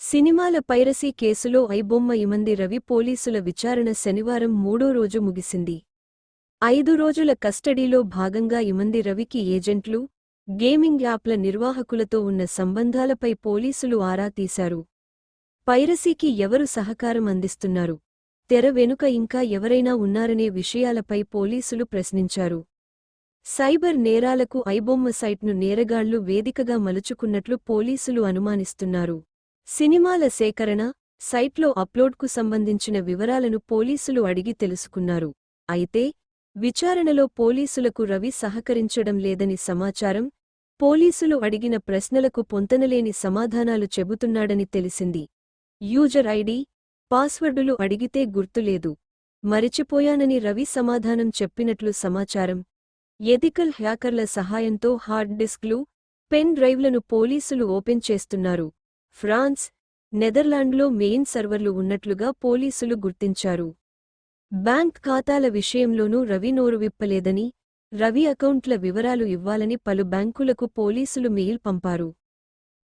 సినిమాల పైరసీ కేసులో ఐబొమ్మ ఇమంది రవి పోలీసుల విచారణ శనివారం మూడో రోజు ముగిసింది. ఐదు రోజుల కస్టడీలో భాగంగా ఇమంది రవికి ఏజెంట్లు గేమింగ్ యాప్ల నిర్వాహకులతో ఉన్న సంబంధాలపై పోలీసులు ఆరా తీశారు. పైరసీకి ఎవరు సహకారం అందిస్తున్నారు? తెర వెనుక ఇంకా ఎవరైనా ఉన్నారనే విషయాలపై పోలీసులు ప్రశ్నించారు. సైబర్ నేరాలకు ఐబొమ్మ సైట్ను నేరగాళ్ళు వేదికగా మలుచుకున్నట్లు పోలీసులు అనుమానిస్తున్నారు. సినిమాల సేకరణ సైట్లో అప్లోడ్కు సంబంధించిన వివరాలను పోలీసులు అడిగి తెలుసుకున్నారు. అయితే విచారణలో పోలీసులకు రవి సహకరించడం లేదని సమాచారం పోలీసులు అడిగిన ప్రశ్నలకు పొంతనలేని సమాధానాలు చెబుతున్నాడని తెలిసింది. యూజర్ ఐడి పాస్వర్డులు అడిగితే గుర్తులేదు మరిచిపోయానని రవి సమాధానం చెప్పినట్లు సమాచారం ఎథికల్ హ్యాకర్ల సహాయంతో హార్డ్ డిస్క్లు పెన్ డ్రైవ్లను పోలీసులు ఓపెన్ చేస్తున్నారు. ఫ్రాన్స్ నెదర్లాండ్లో మెయిన్ సర్వర్లు ఉన్నట్లుగా పోలీసులు గుర్తించారు. బ్యాంక్ ఖాతాల విషయంలోనూ రవి నోరు విప్పలేదని రవి అకౌంట్ల వివరాలు ఇవ్వాలని పలు బ్యాంకులకు పోలీసులు మెయిల్ పంపారు.